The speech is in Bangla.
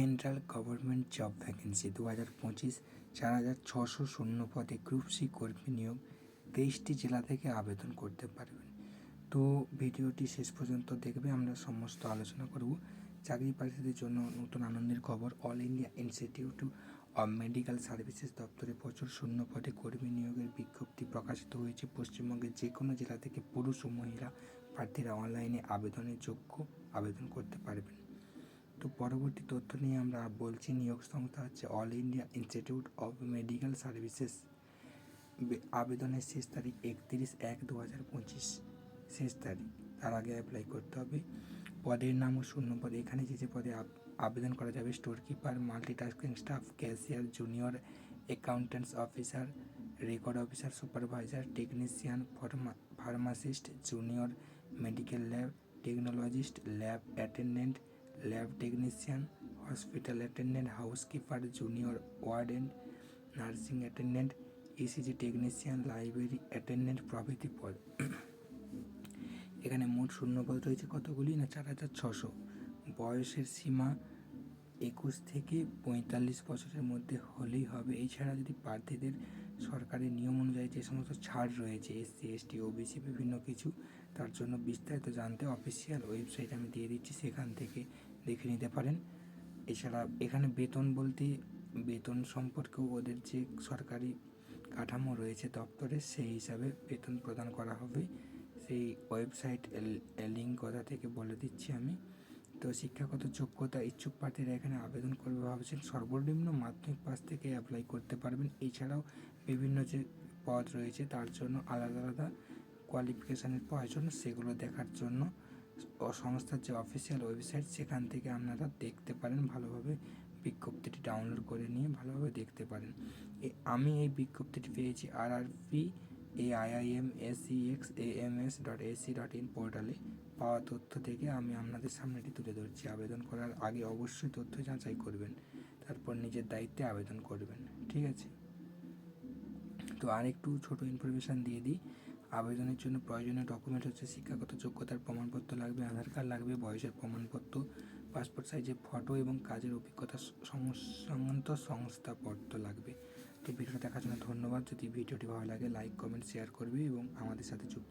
সেন্ট্রাল গভর্নমেন্ট জব ভ্যাকেন্সি দু হাজার পঁচিশ, চার হাজার ছশো শূন্য পদে গ্রুপ সি কর্মী নিয়োগ তেইশটি জেলা থেকে আবেদন করতে পারবেন। তো ভিডিওটি শেষ পর্যন্ত দেখবে, আমরা সমস্ত আলোচনা করব। চাকরি প্রার্থীদের জন্য নতুন আনন্দের খবর all India institute of medical services দপ্তরে প্রচুর শূন্য পদে কর্মী নিয়োগের বিজ্ঞপ্তি প্রকাশিত হয়েছে। পশ্চিমবঙ্গের যে কোনো জেলা থেকে পুরুষ ও মহিলা প্রার্থীরা অনলাইনে আবেদনের যোগ্য আবেদন করতে পারবেন। তো পরবর্তী তথ্য নিয়ে আমরা বলছি, নিয়োগ সংস্থা হচ্ছে all India institute of medical services আবেদনের শেষ তারিখ একত্রিশ এক দু হাজার পঁচিশ। শেষ তারিখ, তার আগে অ্যাপ্লাই করতে হবে। পদের নাম ও শূন্য পদ, এখানে যে যে পদে আবেদন করা যাবে store keeper multitasking staff cashier junior accountants officer record officer supervisor technician pharmacist junior medical lab technologist lab attendant lab technician, hospital attendant, housekeeper, junior warden, nursing attendant ECG technician, library attendant প্রভৃতি পদ। এখানে মোট শূন্য শূন্যপদ রয়েছে কতগুলি? না, চার হাজার ছশো। বয়সের সীমা একুশ থেকে পঁয়তাল্লিশ বছরের মধ্যে হলেই হবে। এছাড়া যদি প্রার্থীদের সরকারের নিয়ম অনুযায়ী যে সমস্ত ছাড় রয়েছে এসসি এসটি ওবিসি বিভিন্ন কিছু, তার জন্য বিস্তারিত জানতে অফিসিয়াল ওয়েবসাইট আমি দিয়ে দিচ্ছি, সেখান থেকে দেখে নিতে পারেন। এছাড়া এখানে বেতন বলতে, বেতন সম্পর্কেও ওদের যে সরকারি কাঠামো রয়েছে দপ্তরে, সেই হিসাবে বেতন প্রদান করা হবে। সেই ওয়েবসাইট লিঙ্ক কোথা থেকে বলে দিচ্ছি আমি। তো শিক্ষাগত যোগ্যতা ইচ্ছুক প্রার্থীরা এখানে আবেদন করবে ভাবছেন। সর্বনিম্ন মাধ্যমিক পাস থেকে অ্যাপ্লাই করতে পারবেন। এছাড়াও বিভিন্ন যে পদ রয়েছে, তার জন্য আলাদা আলাদা কোয়ালিফিকেশানের প্রয়োজন। সেগুলো দেখার জন্য সংস্থার যে অফিসিয়াল ওয়েবসাইট সেখান থেকে আপনারা দেখতে পারেন। ভালোভাবে বিজ্ঞপ্তিটি ডাউনলোড করে নিয়ে ভালোভাবে দেখতে পারেন। আমি এই বিজ্ঞপ্তিটি পেয়েছি আর R P A I I M S dot AC dot in পোর্টালে পাওয়া তথ্য থেকে আমি আপনাদের সামনে এটি তুলে ধরছি। আবেদন করার আগে অবশ্যই তথ্য যাচাই করবেন, তারপর নিজের দায়িত্বে আবেদন করবেন, ঠিক আছে? তো আর একটু ছোট ইনফরমেশান দিয়ে দিই। আবেদনের জন্য প্রয়োজনীয় ডকুমেন্ট হচ্ছে শিক্ষাগত যোগ্যতার প্রমাণপত্র লাগবে, আধার কার্ড লাগবে, বয়সের প্রমাণপত্র পাসপোর্ট সাইজের ফটো এবং কাজের অভিজ্ঞতা সংস্থাপত্র লাগবে। তো ভিডিওটা দেখার জন্য ধন্যবাদ। যদি ভিডিওটি ভালো লাগে লাইক কমেন্ট শেয়ার করবি এবং আমাদের সাথে যুক্ত